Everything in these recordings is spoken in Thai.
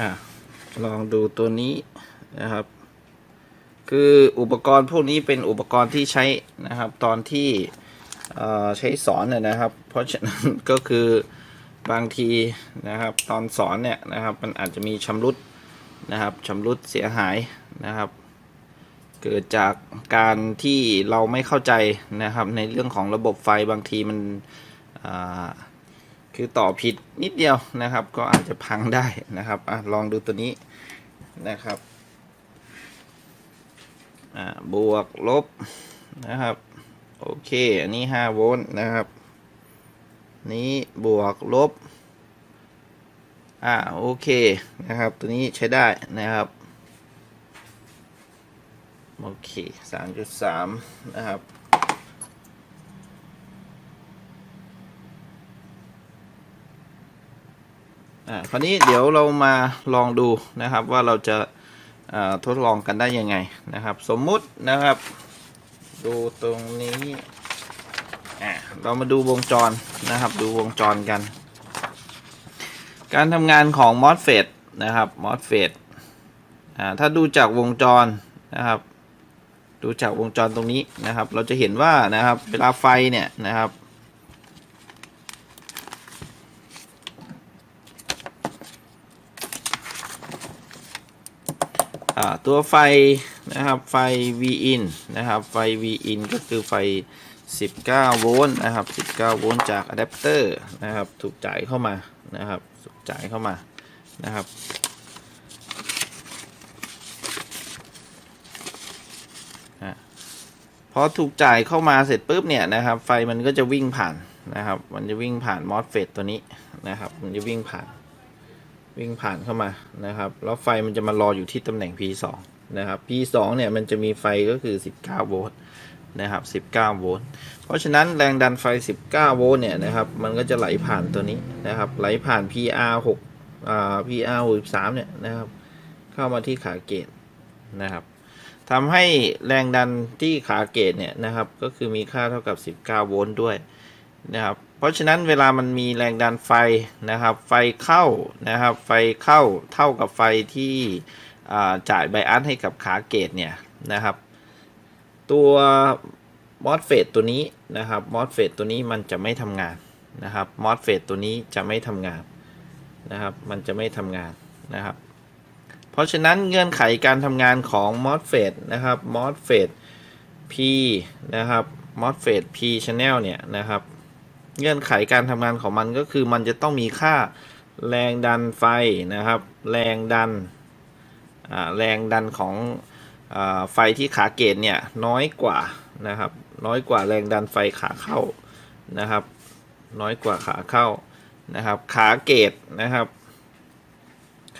อะลองดูตัวนี้นะครับ คืออุปกรณ์พวกนี้เป็นอุปกรณ์ที่ใช้นะครับ ตอนที่ใช้สอนเนี่ยนะครับ เพราะฉะนั้นก็คือบางทีนะครับ ตอนสอนเนี่ยนะครับ มันอาจจะมีชำรุดนะครับชำรุดเสียหายนะครับ เกิดจากการที่เราไม่เข้าใจนะครับ ในเรื่องของระบบไฟบางทีมันอ่า คือต่อผิดนิดเดียวนะครับ ก็อาจจะพังได้นะครับอะลองดูตัวนี้นะครับอ่าบวกลบนะครับ โอเค อันนี้ 5 โวลต์นะครับ นี้บวกลบ อ่าโอเคนะครับ ตัวนี้ใช้ได้นะครับ โอเค 3.3 นะครับ อ่าคราวนี้เดี๋ยวเรามาลองดูนะครับว่าเราจะาทดลองกันได้ยังไงนะครับ สมมุตินะครับ ดูตรงนี้อ่าเรามาดูวงจรนะครับ ดูวงจรกัน การทำงานของ MOSFET นะครับ MOSFET อ่าถ้าดูจากวงจรนะครับ ดูจากวงจรตรงนี้นะครับ เราจะเห็นว่านะครับเวลาไฟเนี่ยนะครับ ตัวไฟนะครับไฟ Vin นะครับไฟ Vin ก็คือไฟ 19 โวลต์นะครับ 19 โวลต์จากอะแดปเตอร์นะครับถูกจ่ายเข้ามานะครับถูกจ่ายเข้ามานะครับพอถูกจ่ายเข้ามาเสร็จปุ๊บเนี่ยนะครับไฟมันก็จะวิ่งผ่านนะครับ มันจะวิ่งผ่านมอสเฟตตัวนี้นะครับ มันจะวิ่งผ่าน วิ่งผ่านเข้ามานะครับ แล้วไฟมันจะมารออยู่ที่ตำแหน่ง P2 นะครับ P2 เนี่ยมันจะมีไฟก็คือ 19 โวลต์นะครับ 19 โวลต์ เพราะฉะนั้นแรงดันไฟ 19 โวลต์เนี่ยนะครับมันก็จะไหลผ่านตัวนี้นะครับ ไหลผ่าน PR 6 อ่า PR 63 เนี่ยนะครับเข้ามาที่ขาเกตนะครับทำให้แรงดันที่ขาเกตเนี่ยนะครับก็คือมีค่าเท่ากับ 19 โวลต์ด้วยนะครับ เพราะฉะนั้นเวลามันมีแรงดันไฟนะครับ ไฟเข้านะครับ ไฟเข้าเท่ากับไฟที่จ่ายไบอัสให้กับขาเกตเนี่ยนะครับ ตัวมอสเฟตตัวนี้นะครับมอสเฟตตัวนี้มันจะไม่ทำงานนะครับมอสเฟตตัวนี้จะไม่ทำงานนะครับ มันจะไม่ทำงานนะครับ เพราะฉะนั้นเงื่อนไขการทำงานของ MOSFET นะครับ MOSFET P นะครับ MOSFET P channel เนี่ยนะครับ เงื่อนไขการทำงานของมันก็คือมันจะต้องมีค่าแรงดันไฟนะครับ แรงดันแรงดันของอไฟที่ขาเกตเนี่ยน้อยกว่านะครับ น้อยกว่าแรงดันไฟขาเข้านะครับ น้อยกว่าขาเข้านะครับ ขาเกตนะครับ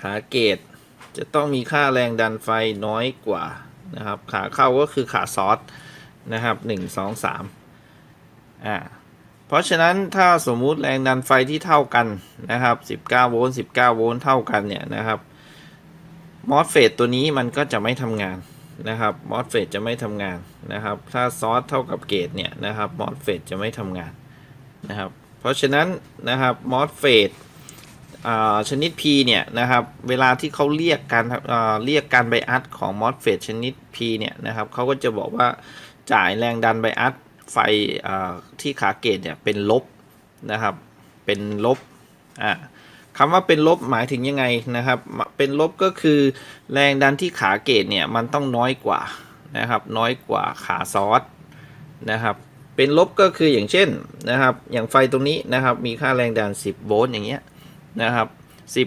ขาเกตจะต้องมีค่าแรงดันไฟน้อยกว่านะครับ ขาเข้าก็คือขาซอสนะครับหนึ่งสองสามอ่า เพราะฉะนั้นถ้าสมมุติแรงดันไฟที่เท่ากันนะครับ 19 โวลต์ 19 โวลต์เท่ากันเนี่ยนะครับ มอสเฟตตัวนี้มันก็จะไม่ทำงานนะครับ มอสเฟตจะไม่ทำงานนะครับ ถ้าซอสเท่ากับเกตเนี่ยนะครับ มอสเฟตจะไม่ทำงานนะครับ เพราะฉะนั้นนะครับ มอสเฟตชนิด P เนี่ยนะครับ เวลาที่เขาเรียกการเรียกการไบอัสของมอสเฟตชนิด P เนี่ยนะครับเขาก็จะบอกว่าจ่ายแรงดันไบอัส ไฟที่ขาเกตเนี่ยเป็นลบนะครับ เป็นลบอ่าคำว่าเป็นลบหมายถึงยังไงนะครับ เป็นลบก็คือแรงดันที่ขาเกตเนี่ยมันต้องน้อยกว่านะครับ น้อยกว่าขาซอสนะครับ เป็นลบก็คืออย่างเช่นนะครับ อย่างไฟตรงนี้นะครับ มีค่าแรงดัน 10 โวลต์อย่างเงี้ยนะครับ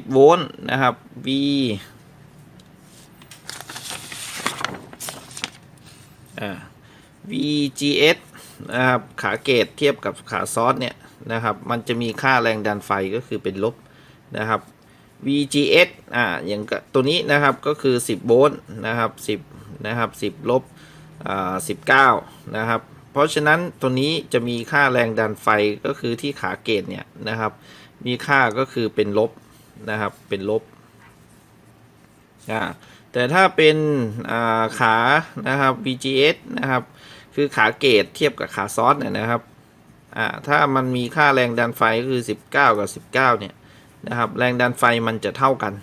10 โวลต์นะครับ V อ่า VGS นะครับขาเกตเทียบกับขาซอสเนี่ยนะครับมันจะมีค่าแรงดันไฟก็คือเป็นลบนะครับ VGS อ่าอย่างตัวนี้นะครับก็คือ 10 โวลต์นะครับ10นะครับ10ลบอ่า19นะครับเพราะฉะนั้นตัวนี้จะมีค่าแรงดันไฟก็คือที่ขาเกตเนี่ยนะครับ มีค่าก็คือเป็นลบนะครับเป็นลบอ่าแต่ถ้าเป็นอ่าขานะครับ VGS นะครับ คือขาเกตเทียบกับขาซอสเนี่ยนะครับอ่าถ้ามันมีค่าแรงดันไฟก็คือ 19 กับ 19 เนี่ยนะครับแรงดันไฟมันจะเท่ากัน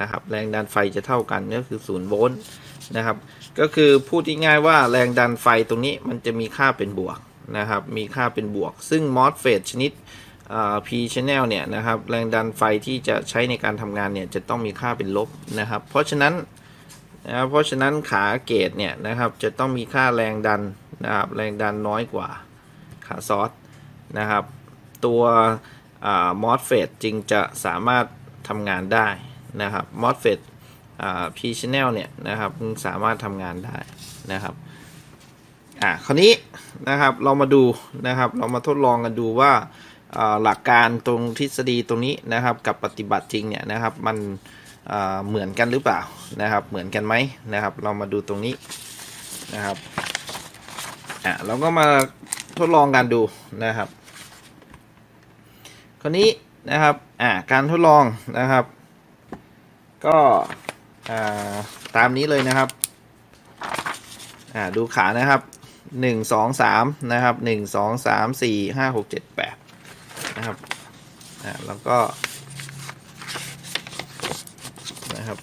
นะครับแรงดันไฟจะเท่ากันก็คือศูนย์โวลต์นะครับก็คือพูดง่ายๆว่าแรงดันไฟตรงนี้มันจะมีค่าเป็นบวกนะครับมีค่าเป็นบวก ซึ่ง MOSFET ชนิดอ่า P channel เนี่ยนะครับแรงดันไฟที่จะใช้ในการทำงานเนี่ยจะต้องมีค่าเป็นลบนะครับเพราะฉะนั้น นะเพราะฉะนั้นขาเกตเนี่ยนะครับจะต้องมีค่าแรงดันนะครับแรงดันน้อยกว่าขาซอสนะครับ ตัวมอ่า MOSFET จึงจะสามารถทำงานได้นะครับ MOSFET อ่า P channel เนี่ยนะครับสามารถทำงานได้นะครับอะคราวนี้นะครับเรามาดูนะครับเรามาทดลองกันดูว่าาหลักการตรงทฤษฎีตรงนี้นะครับกับปฏิบัติจริงเนี่ยนะครับมัน เหมือนกันหรือเปล่านะครับ เหมือนกันไหมนะครับ เรามาดูตรงนี้นะครับอะเราก็มาทดลองกันดูนะครับคราวนี้นะครับอ่าการทดลองนะครับ ก็ตามนี้เลยนะครับอ่าดูขานะครับหนึ่งสองสามนะครับหนึ่งสองสามสี่ห้าหกเจ็ดแปดนะครับอ่าแล้วก็ นะครับ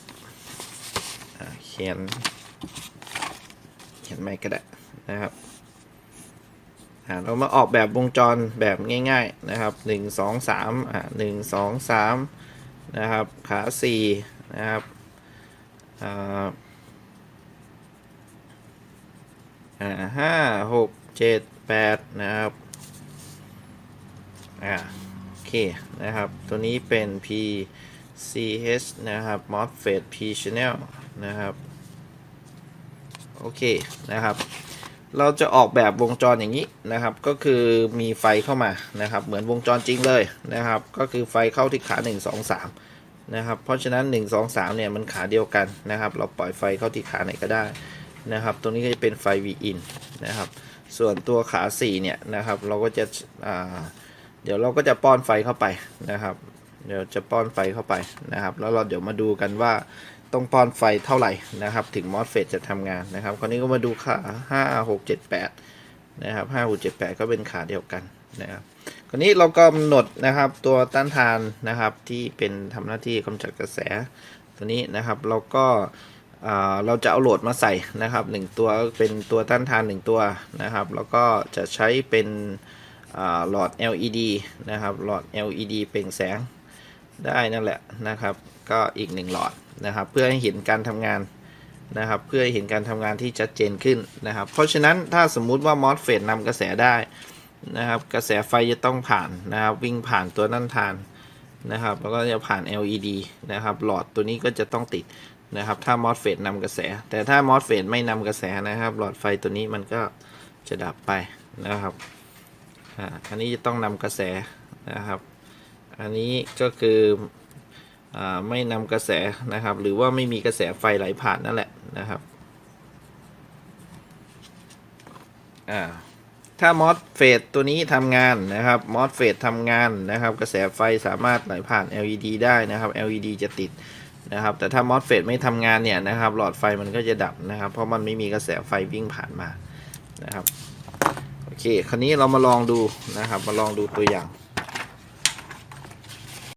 เขียน เขียนไม่ก็ได้นะครับเรามาออกแบบวงจรแบบง่าย ๆนะครับหนึ่งสองสามอ่าหนึ่งสองสามนะครับ ขาสี่นะครับอ่าห้าหกเจ็ดแปดนะครับอ่าโอเคนะครับ ตัวนี้เป็น P C.H. นะครับ MOSFET P channel นะครับ โอเคนะครับ เราจะออกแบบวงจรอย่างนี้นะครับ ก็คือมีไฟเข้ามานะครับ เหมือนวงจรจริงเลยนะครับ ก็คือไฟเข้าที่ขา 1 2 3 นะครับ เพราะฉะนั้น 1 2 3 เนี่ยมันขาเดียวกันนะครับ เราปล่อยไฟเข้าที่ขาไหนก็ได้นะครับ ตรงนี้ก็จะเป็นไฟ V in นะครับ ส่วนตัวขา 4 เนี่ยนะครับ เราก็จะเดี๋ยวเราก็จะป้อนไฟเข้าไปนะครับ เดี๋ยวจะป้อนไฟเข้าไปนะครับ แล้วเราเดี๋ยวมาดูกันว่าต้องป้อนไฟเท่าไหร่นะครับ ถึง MOSFET จะทำงานนะครับ คราวนี้ก็มาดูขา5 6 7 8นะครับ5 6 7 8 ก็เป็นขาเดียวกันนะครับคราวนี้เราก็กำหนดนะครับตัวต้านทานนะครับที่เป็นทำหน้าที่กำจัดกระแสตัวนี้นะครับเราก็เราจะเอาโหลดมาใส่นะครับหนึ่งตัวเป็นตัวต้านทานหนึ่งตัวนะครับ แล้วก็จะใช้เป็นหลอด LED นะครับหลอด LED เปล่งแสง ได้นั่นแหละนะครับ ก็อีกหนึ่งหลอดนะครับ เพื่อให้เห็นการทำงานนะครับ เพื่อให้เห็นการทำงานที่ชัดเจนขึ้นนะครับ เพราะฉะนั้นถ้าสมมุติว่า MOSFET นำกระแสได้นะครับ กระแสไฟจะต้องผ่านนะครับ วิ่งผ่านตัวต้านทานนะครับ แล้วก็จะผ่าน LED นะครับ หลอดตัวนี้ก็จะต้องติดนะครับ ถ้า MOSFET นำกระแส แต่ถ้า MOSFET ไม่นำกระแสนะครับ หลอดไฟตัวนี้มันก็จะดับไปนะครับ อันนี้จะต้องนำกระแสนะครับ อันนี้ก็คืออไม่นำกระแสนะครับ หรือว่าไม่มีกระแสไฟไหลผ่านนั่นแหละนะครับถ้า MOSFET ตัวนี้ทำงานนะครับ MOSFET ทำงานนะครับ กระแสไฟสามารถไหลผ่าน LED ได้นะครับ LED จะติดนะครับ แต่ถ้า MOSFET ไม่ทำงานเนี่ยนะครับ หลอดไฟมันก็จะดับนะครับ เพราะมันไม่มีกระแสไฟวิ่งผ่านมานะครับโอเค คราวนี้เรามาลองดูนะครับ มาลองดูตัวอย่าง